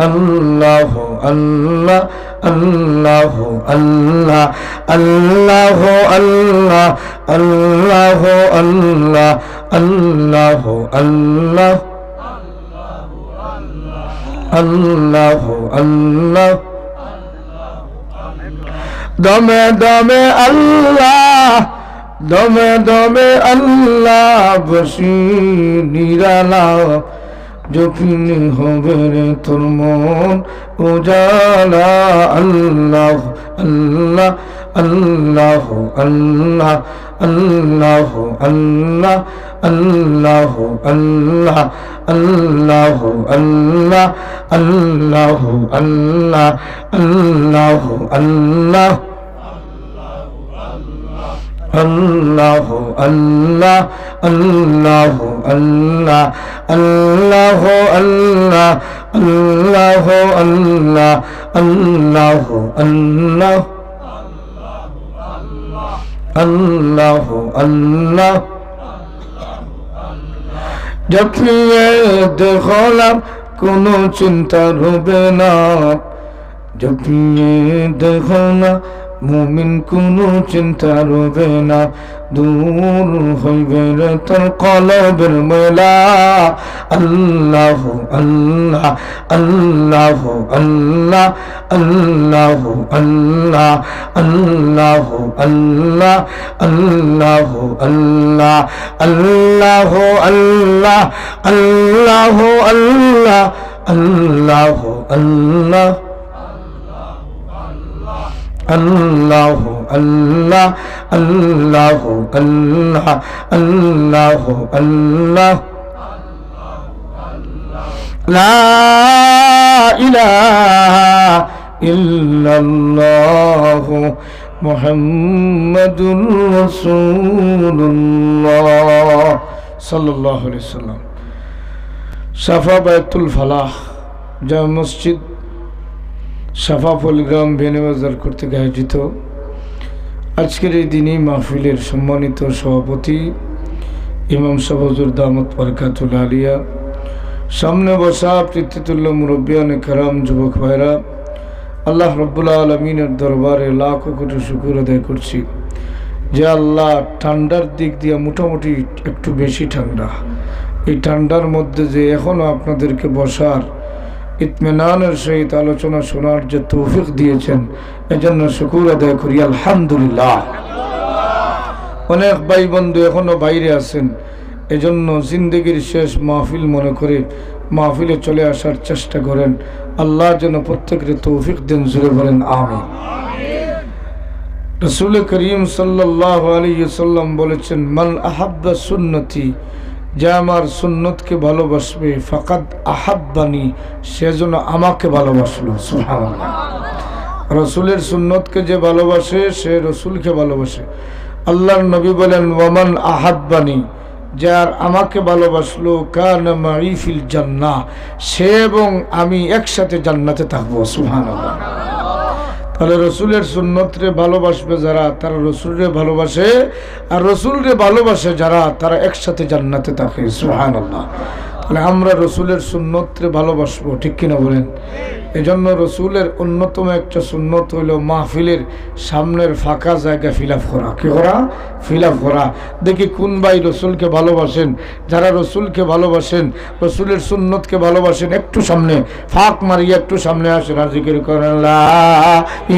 আল্লাহ আল্লাহ আল্লাহ আল্লাহ আল্লাহ আল্লাহ আল্লাহ আল্লাহ আল্লাহ আল্লাহ আল্লাহ আল্লাহ দমে দমে আল্লাহ, দমে দমে আল্লাহ, বসি নিরালা যখন হবে রে তোর মন উজালা আল্লাহ আল্লাহ আল্লাহ আল্লাহ আল্লাহ আল্লাহ আল্লাহ আল্লাহ আল্লাহ আল্লাহ আল্লাহ আল্লাহ আল্লাহ আল্লাহ আল্লাহু আল্লাহ আল্লাহু আল্লাহ আল্লাহু আল্লাহ আল্লাহু আল্লাহ আল্লাহু আল্লাহ আল্লাহু আল্লাহ। জপিয়ে দেখলাম কোনো চিন্তা হবে না। জপিয়ে দেখো না মুমিন কোনো চিন্তা রবে না। দূর হইবে রে তোর কলবের মেলা। আল্লাহ আল্লাহ আল্লাহ আল্লাহ আল্লাহ আল্লাহ আল্লাহ আল্লাহ আল্লাহ আল্লাহ আল্লাহ আল্লাহ আল্লাহ আল্লাহ আল্লাহ আল্লাহ। الله الله الله الله الله الله. لا إله إلا الله محمد رسول الله صلى الله عليه وسلم. صفا بيت الفلاح যা مسجد সাফা পলিগ্রাম বেনেবাজার কর্তৃক আয়োজিত আজকের এই দিনই মাহফিলের সম্মানিত সভাপতি ইমাম সাহজুর দামত বরকাতুল আলিয়া, সামনে বসা পিতৃতুল্য মুরব্বিয়ান কারাম, যুবক ভাইরা, আল্লাহ রব্বুল্লা আলমিনের দরবারে লাখ কোটি শুকুর আদায় করছি। যে আল্লাহ ঠান্ডার দিক দিয়ে মোটামুটি একটু বেশি ঠান্ডা। এই ঠান্ডার মধ্যে যে এখনও আপনাদেরকে বসার ইতমেনানের সহিত আলোচনা শোনার যে তৌফিক দিয়েছেন, এজন্য শুকুর আদায় করি, আলহামদুলিল্লাহ। অনেক ভাই বন্ধু এখনও বাইরে আছেন, এজন্য জিন্দগির শেষ মাহফিল মনে করে মাহফিলে চলে আসার চেষ্টা করেন। আল্লাহ যেন প্রত্যেকের তৌফিক দেন জুড়ে বলেন আমি রসুল করিম সাল্লাহ আলী সাল্লাম বলেছেন, মান আহাব্বা সুন্নতি যে আমার সুন্নতকে ভালোবাসবে, ফাকাদ আহাব্বানি, সে যেন আমাকে ভালোবাসলো রসুলের সুন্নতকে যে ভালোবাসে, সে রসুলকে ভালোবাসে। আল্লাহর নবী বলেন, ওয়ামান আহাব্বানি যার আমাকে ভালোবাসলো, কান মারিফিল জান্না সে এবং আমি একসাথে জান্নাতে থাকব সুহান তাহলে রসুলের সুন্নতরে ভালোবাসবে যারা, তারা রসুলরে ভালোবাসে, আর রসুলরে ভালোবাসে যারা, তারা একসাথে জান্নাতে থাকে সুহান আল্লাহ তাহলে আমরা রসুলের সুন্নতরে ভালোবাসবো, ঠিক কিনা বলেন? এজন্য রসুলের অন্যতম একটা সুন্নত হইল মাহফিলের সামনের ফাঁকা জায়গা ফিল আপ করা। কি করা? ফিল আপ করা। দেখি কোন ভাই রসুলকে ভালোবাসেন? যারা রসুলকে ভালোবাসেন, রসুলের সুন্নতকে ভালোবাসেন, একটু সামনে, ফাঁক মারিয়ে একটু সামনে আসেন আর জিকির করেন লা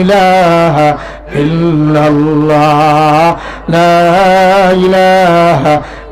ইলাহা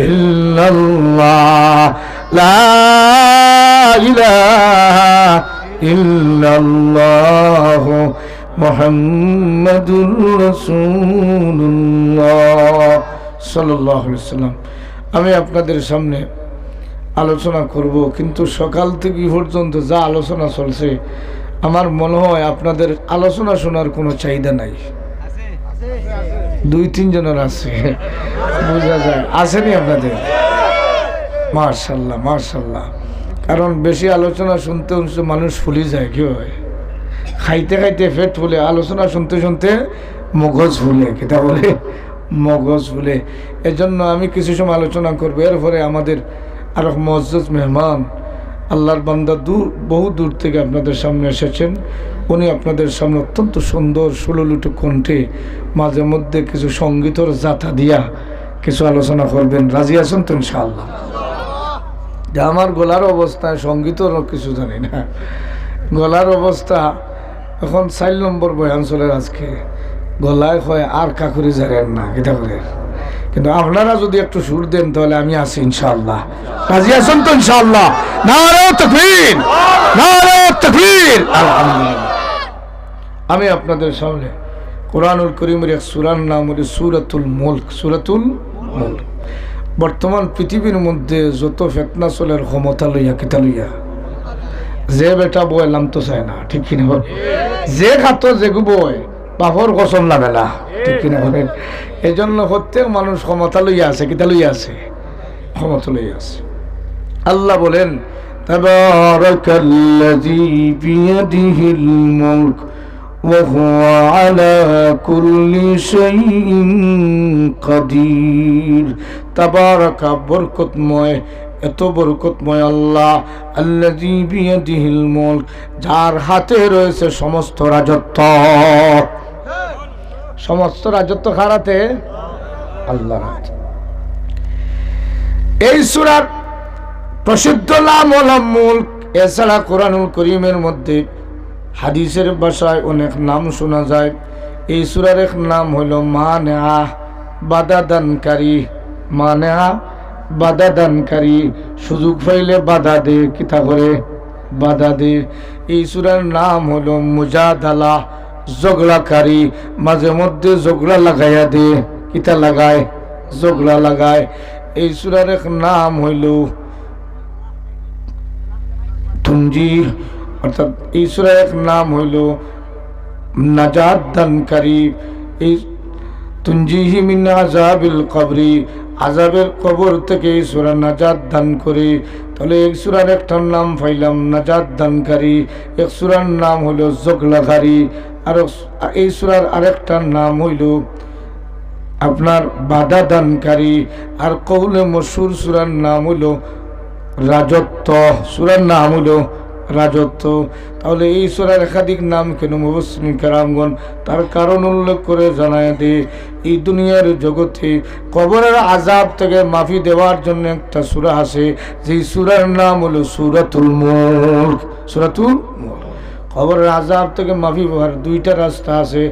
ইল্লাল্লাহ, লা আমি আপনাদের সামনে আলোচনা করব, কিন্তু সকাল থেকে পর্যন্ত যা আলোচনা চলছে, আমার মনে হয় আপনাদের আলোচনা শোনার কোনো চাহিদা নাই। দুই তিনজনের আছে। বোঝা যায়। আসেনি আপনাদের? মার্শাল্লাহ মার্শাল্লাহ কারণ বেশি আলোচনা শুনতে শুনতে মানুষ ফুলি যায়, কি হয়? খাইতে খাইতে পেট ফুলে, আলোচনা শুনতে শুনতে মগজ ফুলে কেটা বলে? মগজ ফুলে। এজন্য আমি কিছু সময় আলোচনা করব। এরপরে আমাদের আরও মজ্জুজ মেহমান, আল্লাহর বান্দা দূর, বহু দূর থেকে আপনাদের সামনে এসেছেন। উনি আপনাদের সামনে অত্যন্ত সুন্দর সুললুটু কণ্ঠে মাঝে মধ্যে কিছু সঙ্গীতর জাতা দিয়া কিছু আলোচনা করবেন। রাজি আছেন তো ইনশাআল্লাহ? যে আমার গলার অবস্থায় সঙ্গীতর কিছু জানি না। গলার অবস্থা, এখন চার নম্বর বয়াঞ্চলের আজকে। গলায় হয় আর কাকুরি জানেন না, এটা করে কিন্তু আপনারা যদি একটু সুর দেন, তাহলে আমি আছি ইনশাআল্লাহ। রাজি আছেন তো ইনশাআল্লাহ? নারে নারে আলহামদুলিল্লাহ। আমি আপনাদের সামনে কোরআনুল করিমের এক সুরার নাম হল সুরাতুল মুল্ক সুরাতুল মুল্ক। বর্তমান পৃথিবীর মধ্যে যত ফেতনা চলের ক্ষমতা লইয়া, কিতা লইয়া, যে বেটা বয় নাম তো চায় না, ঠিক কিনে হবে যে খাত যে বয় বাপর কসম লাগে না ঠিক কিনে হবে এই জন্য প্রত্যেক মানুষ ক্ষমতা লইয়া আছে, কিতা লইয়া আছে? ক্ষমতা লইয়া আছে। আল্লাহ বলেন, তাবারাকাল্লাযী বিয়াদিহিল মুলক। وهو على كل شيء قدير تبارك বরকতময় এত বরকতময় আল্লাহ আল্লাযী বিয়াদিহিল মুলক যার হাতে রয়েছে সমস্ত রাজত্ব সমস্ত রাজত্ব খারাতে আল্লাহর হাতে এই সূরার প্রসিদ্ধ নাম হলাম মুলক এছাড়া কোরআনুল করিমের মধ্যে হাদিসের ভাষায় অনেক নাম শোনা যায়। এই সুরার এক নাম হইল মানেহা বাধা দানকারী মানেহা বাধা দানকারী সুযোগ পাইলে বাধা দে, কিতা করে? বাধা দে। এই সুরার নাম হলো মুজাদালা, জগড়াকারী। মাঝে মধ্যে জগড়া লাগাইয়া দে, কিতা লাগায়? জগড়া লাগায়। এই সুরার এক নাম হইল তুঞ্জি অর্থাৎ ঈশ্বরের এক নাম হইল নাজাদ দানকারী এই তুঞ্জিহি মিন আজাবিল কবরি আজাবের কবর থেকে ঈশ্বরা নাজাদ দান করে। তাহলে এক একটার নাম পাইলাম নাজাদ দানকারী এক নাম হইল জগলাঘারি আর এই সুরার আরেকটার নাম হইল আপনার বাধা দানকারী আর কৌলে মসুর সুরার নাম হইল রাজত্ব, সুরার নাম হলো রাজত্ব। তাহলে এই সুরার একাধিক নাম কেন মুবসিন কেরামগণ? তার কারণ উল্লেখ করে জানায় দে, এই দুনিয়ার জগতে কবরের আজাব থেকে মাফি দেওয়ার জন্য একটা সুরা আছে। যেই সুরার নাম হলো সুরাতুল মুখ সুরাতুল মুলক। খবরের আজাব থেকে মাফি পাওয়ার দুইটা রাস্তা আছে।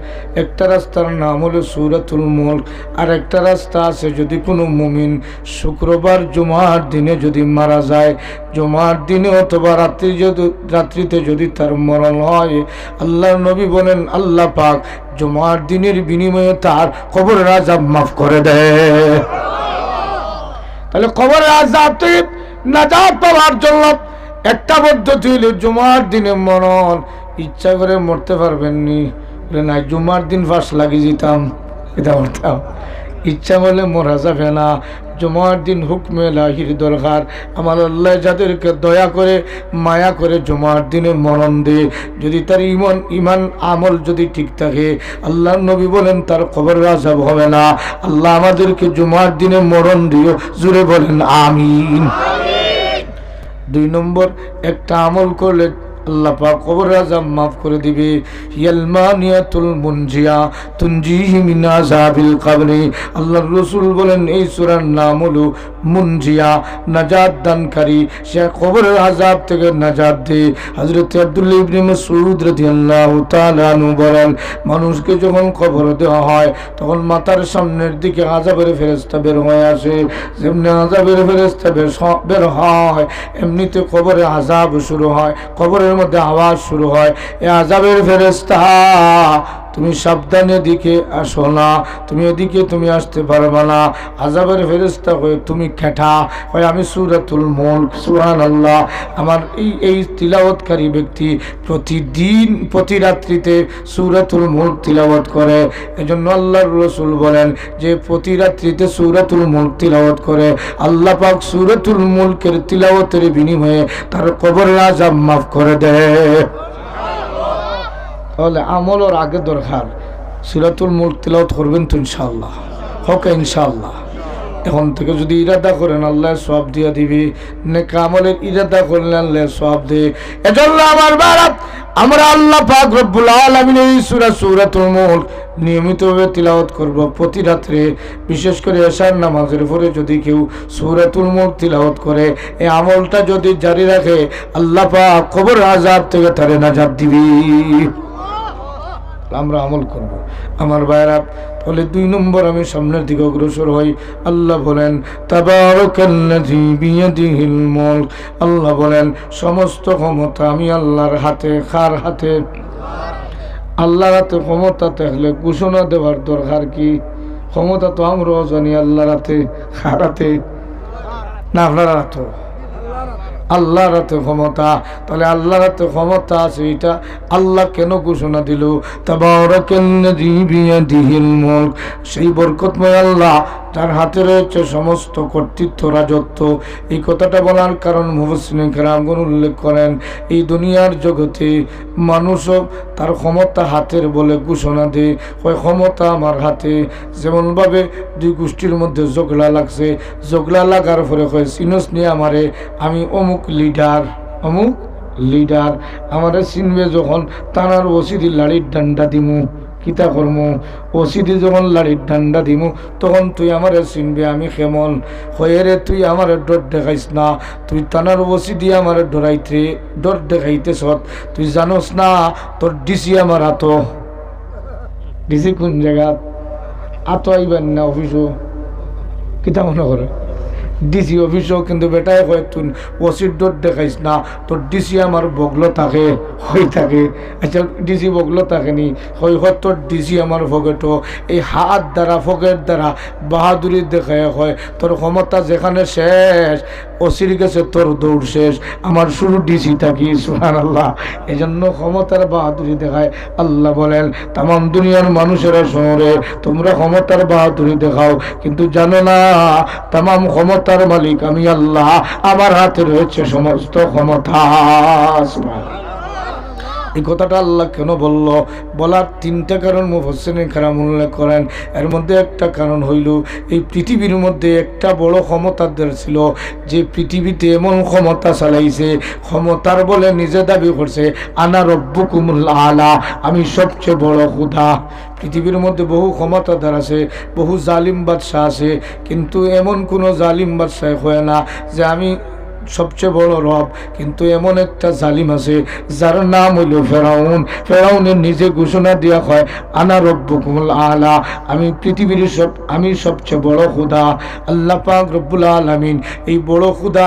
একটা রাস্তার নাম হলো সুরাতুল মুলক, আর একটা রাস্তা আছে যদি কোনো মুমিন শুক্রবার জুমার দিনে যদি মারা যায়। জুমার দিনে অথবা রাত্রি যদি, রাত্রিতে যদি তার মরণ হয়। আল্লাহ নবী বলেন, আল্লাহ পাক জুমার দিনের বিনিময়ে তার খবরের আজাব মাফ করে দেয় তাহলে খবরের আজাব থেকে নাজাব পাওয়ার জন্য একটা পদ্ধতি হইল জুমার দিনে মরণ। ইচ্ছা করে মরতে পারবেন নি। বলে না জুমার দিন ফার্স্ট লাগিয়ে যেতাম এটা মরতাম ইচ্ছা করলে মরা যাবে না। জুমার দিন হুকমে লাহির দরকার। আমার আল্লাহ যাদেরকে দয়া করে, মায়া করে জুমার দিনে মরণ দে। যদি তার ইমান ইমান, আমল যদি ঠিক থাকে আল্লাহ নবী বলেন, তার খবর আজাব হবে না। আল্লাহ আমাদেরকে জুমার দিনে মরণ দিও। জুড়ে বলেন, আমিন। দুই নম্বর, একটা আমল করলে আল্লাহ পাক কবর মাফ করে দিবে। ইয়ালমানিয়াতুল মুনজিয়া মিন বলেন, এই সূরার নাম হলো মুনজিয়া, নাজাদ দানকারী সে কবরের আজাব থেকে নাজাদ দে। হজরত আব্দুল্লাহ ইবনে মাসউদ রাদিয়াল্লাহু তাআলা বলেন, মানুষকে যখন কবর দেওয়া হয়, তখন মাথার সামনের দিকে আজাবের ফেরেশতা বের হয়ে আসে। যেমনি আজাবের ফেরেশতা বের বের হয়, এমনিতে কবরে আজাব শুরু হয়, কবরের মধ্যে আওয়াজ শুরু হয়। এ আজাবের ফেরেশতা তুমি সাবধানে দিকে আসো না। তুমি এদিকে তুমি আসতে পারবে না। আজাবের ফেরেস্তা হয়ে তুমি খেঠা হয় আমি সুরাতুল মুল্ক। সুহান আল্লাহ আমার এই এই তিলাওয়াতকারী ব্যক্তি প্রতিদিন, প্রতি রাত্রিতে সুরাতুল মুল্ক তিলাওয়াত করে। এজন্য আল্লাহর রসুল বলেন যে, প্রতি রাত্রিতে সুরাতুল মুল্ক তিলাওয়াত করে। আল্লাহ পাক সুরাতুল মুল্কের তিলাওয়াতের বিনিময়ে তার কবরের আজাব মাফ করে দেয়। তাহলে আমল ওর আগে দরকার। সিরাতুল মুল্ক তিলাওয়াত করবেন তো ইনশাল্লাহ হকে ইনশাল্লাহ এখন থেকে যদি ইরাদা করেন, আল্লাহ সব দিয়ে দিবি। নে আমলের ইরাদা করলে আল্লাহ সব দে এজন্য আমার বারাত আমরা আল্লাহ পাক রব্বুল আলামিন এই সূরা সূরাতুল মুলক নিয়মিতভাবে তিলাওয়াত করব। প্রতি রাত্রে, বিশেষ করে এশার নামাজের পরে যদি কেউ সূরাতুল মুলক তিলাওয়াত করে, এই আমলটা যদি জারি রাখে, আল্লাহ পাক কবর আযাব থেকে তারে নাজাত দিবি। আমরা আমল করব। আমার ভাইরা তাহলে দুই নম্বর আমি সামনের দিকে অগ্রসর হই। আল্লাহ বলেন আল্লাহ বলেন, সমস্ত ক্ষমতা আমি আল্লাহর হাতে, কার হাতে? আল্লাহর হাতে ক্ষমতা থাকলে ঘোষণা দেওয়ার দরকার কি? ক্ষমতা তো আমরাও জানি আল্লাহর হাতে, কার হাতে? না, আপনার আল্লাহর হাতে ক্ষমতা। তাহলে আল্লাহর হাতে ক্ষমতা আছে এটা। আল্লাহ কেন ঘোষণা দিল? তাবারাকাল্লাযী বিয়াদিহিল মুখ সেই বরকতময় আল্লাহ তার হাতে রয়েছে সমস্ত কর্তৃত্ব, রাজত্ব। এই কথাটা বলার কারণ মুহসিন উল্লেখ করেন, এই দুনিয়ার জগতে মানুষও তার ক্ষমতা হাতের বলে ঘোষণা দেয়। হয় ক্ষমতা আমার হাতে, যেমনভাবে দুই গোষ্ঠীর মধ্যে জগলা লাগছে। জগলা লাগার পরে হয় সিনস নিয়ে আমারে, আমি অমুক লিডার অমুক লিডার, আমারে চিনবে যখন তানার ওসিদি লাড়ির ডান্ডা দিমু। কিতা কর্ম? ওসিদি যখন লাড়ির ডান্ডা দিমু, তখন তুই আমারে চিনবে, আমি কেমন? হয়ে রে, তুই আমার ডর দেখাইস না। তুই তানার ওসিদি আমার ডরাইতে ডর দেখাইতে সৎ তুই জানোস না, তোর ডিসি আমার হাত ডিসি কোন জায়গা? আতো আইবেন না, অফিসও। কিতা মনে করে? ডিসি অফিসও কিন্তু বেটাই কয় তুই ওসির ডোর দেখাইস না, তোর ডিসি আমার বগলো থাকে হয়ে থাকে। আচ্ছা ডিসি বগলো থাকেনি হয় হয় তোর ডিসি আমার ফকেটও এই হাত দ্বারা ফকেট দ্বারা বাহাদুরি দেখায় হয়। তোর ক্ষমতা যেখানে শেষ ওসির কাছে তোর দৌড় শেষ। আমার শুরু ডিসি থাকি সুহান আল্লাহ এই জন্য ক্ষমতার বাহাদুরি দেখায়। আল্লাহ বলেন তাম দুনিয়ার মানুষেরা শহরে তোমরা ক্ষমতার বাহাদুরি দেখাও। কিন্তু জানো না তাম ক্ষমতার মালিক আমি আল্লাহ। আমার হাতে রয়েছে সমস্ত ক্ষমতা। এই কথাটা আল্লাহ কেন বলল? বলার তিনটা কারণ মুফসিন খারাম উল্লেখ করেন। এর মধ্যে একটা কারণ হইল, এই পৃথিবীর মধ্যে একটা বড় ক্ষমতাদের ছিল, যে পৃথিবীতে এমন ক্ষমতা চালাইছে, ক্ষমতার বলে নিজে দাবি করছে, আনা রব্বুকুমুল আলা আমি সবচেয়ে বড় খুদা পৃথিবীর মধ্যে বহু ক্ষমতাদার আছে, বহু জালিম বাদশাহ আছে, কিন্তু এমন কোনো জালিম বাদশাহ হয় না যে আমি সবচেয়ে বড় রব। কিন্তু এমন একটা জালিম আছে, যার নাম হইল ফেরাউন। ফেরাউনের নিজে ঘোষণা দেওয়া হয়, আনা রব্বুকুমুল আলা। আমি পৃথিবীর সব, আমি সবচেয়ে বড় খুদা। আল্লাহ রব্বুল আলমিন এই বড় খুদা